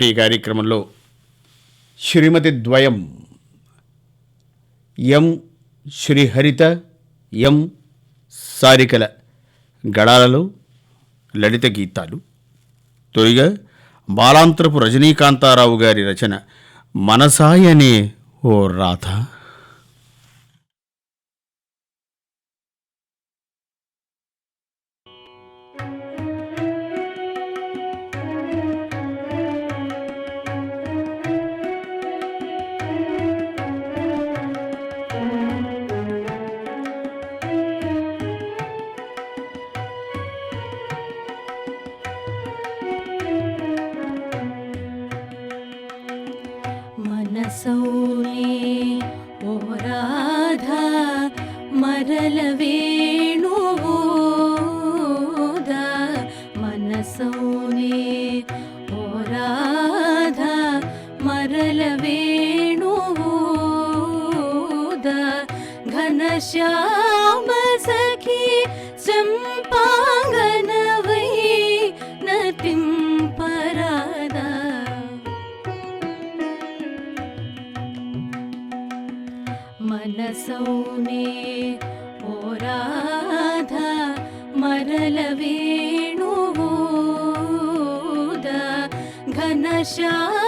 ఈ కార్యక్రమంలో శ్రీమతి ద్వయం ఎం శ్రీహరిత ఎం సారికల గళాలలో లలిత గీతాలు. తొలిగా బాలాంతరపు రజనీకాంతారావు గారి రచన మనసాయనే ఓ రాధ. मङ्गलवेणुद घनश्याम सखी चम्पाङ्गनवै नतिं परादा मनसौने ओ राधा मरलवेणुद घनश्याम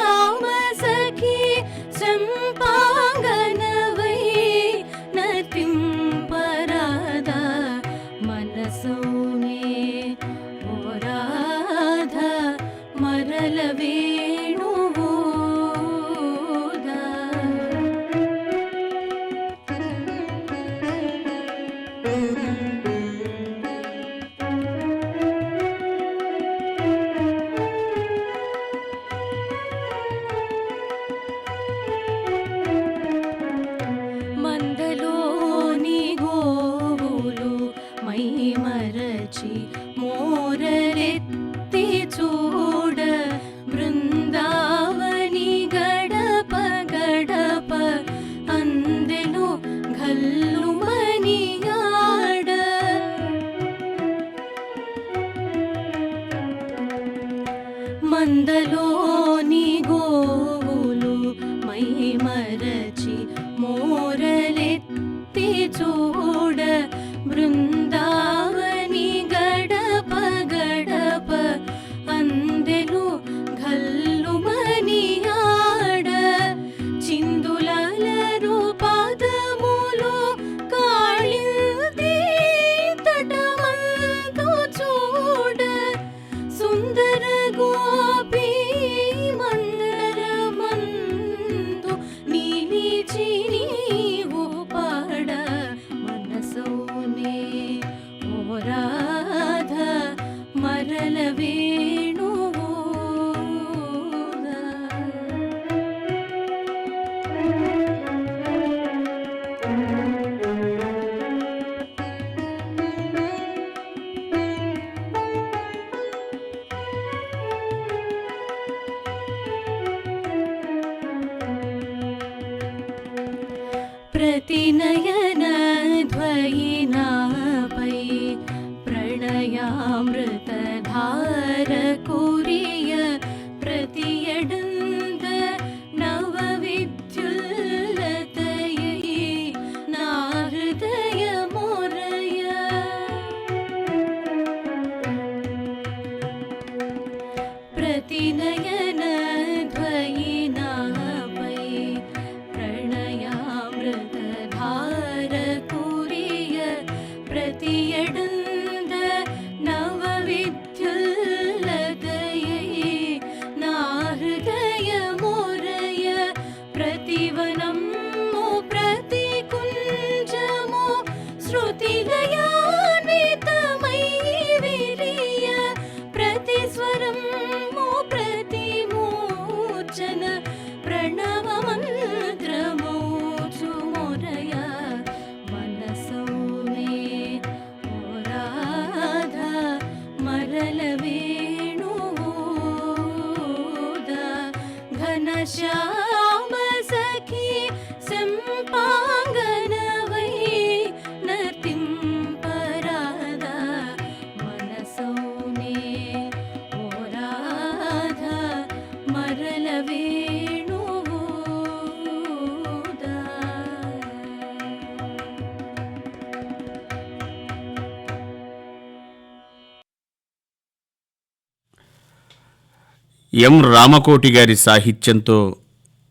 ఎం రామకోటి గారి సాహిత్యంతో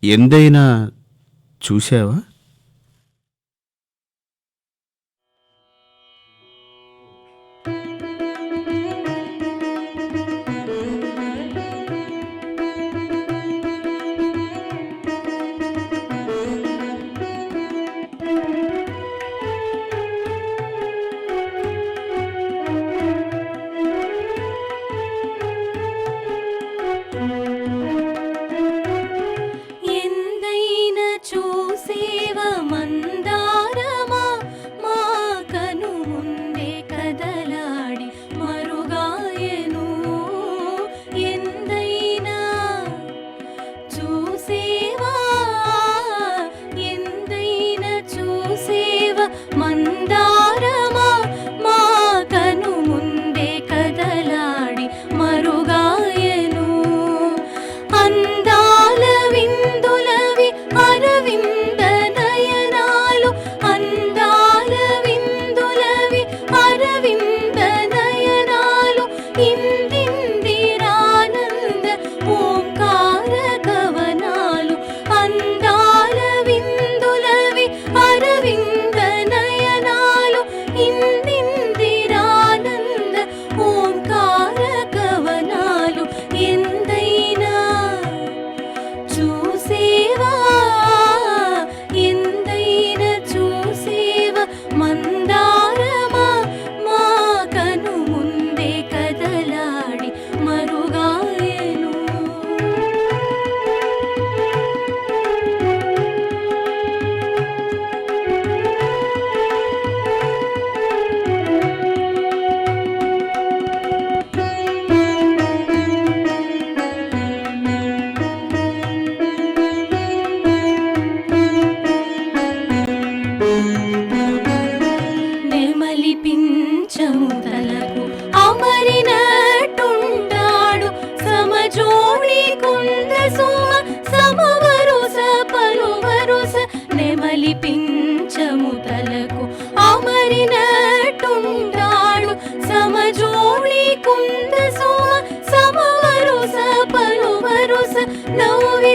ఎందైనా చూశావా?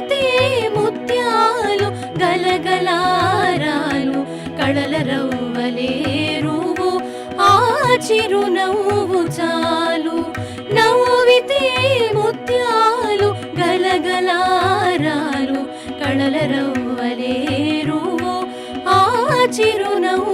తాకితే ముత్యాలు గలగలారాలు కళల రవ్వలే ఆ చిరునవ్వు చాలు. నవ్వితే ముత్యాలు గలగలారాలు కళల రవ్వలే ఆ చిరునవ్వు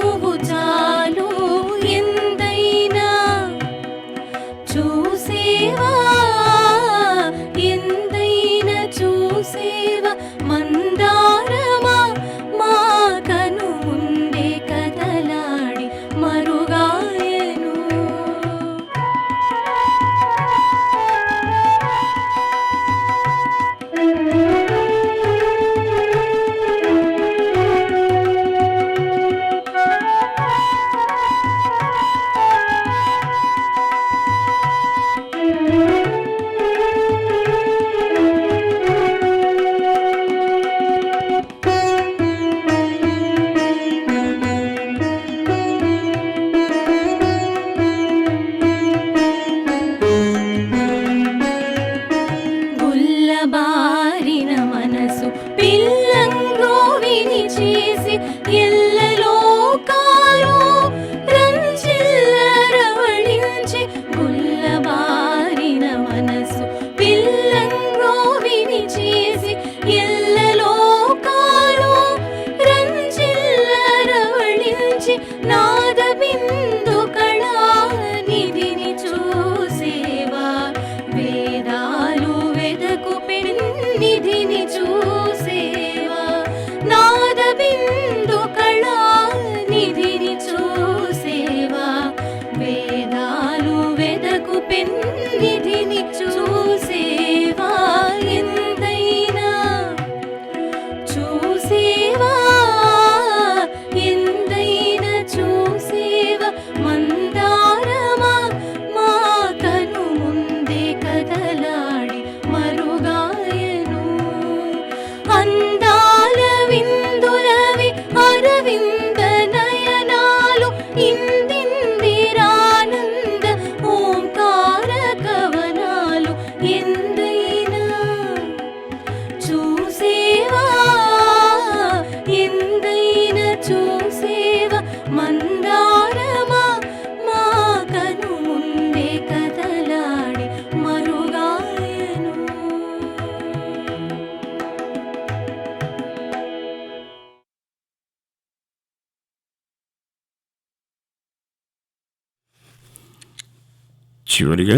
చివరిగా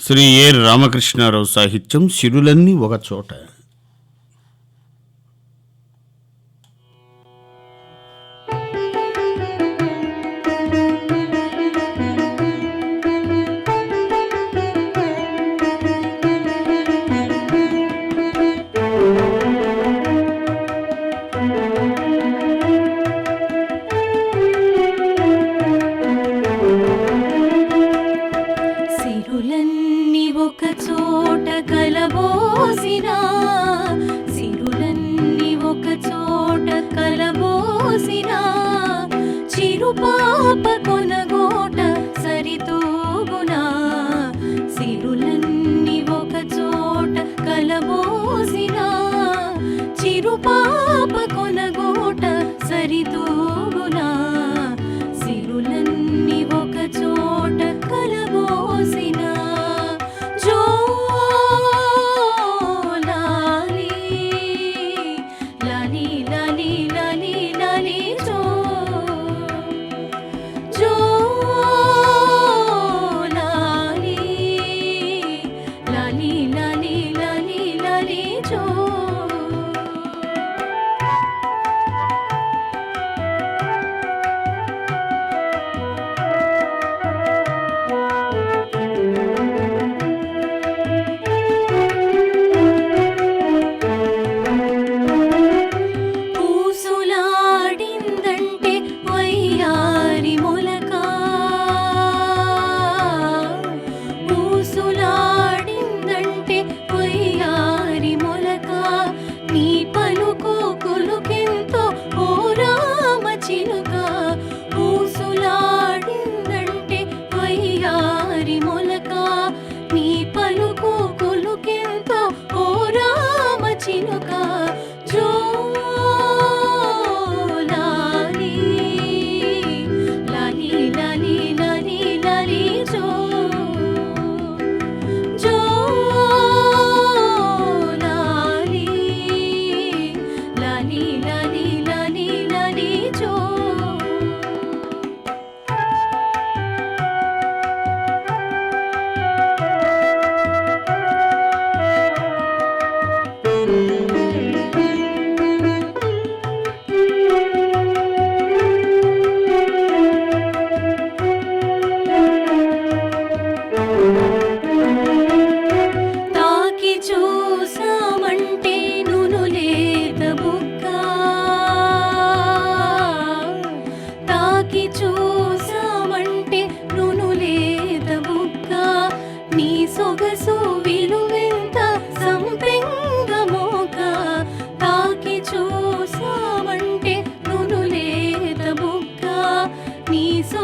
శ్రీ ఏ రామకృష్ణారావు సాహిత్యం సిరులన్నీ ఒక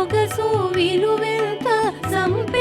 సొగసు విలువెంత సంపే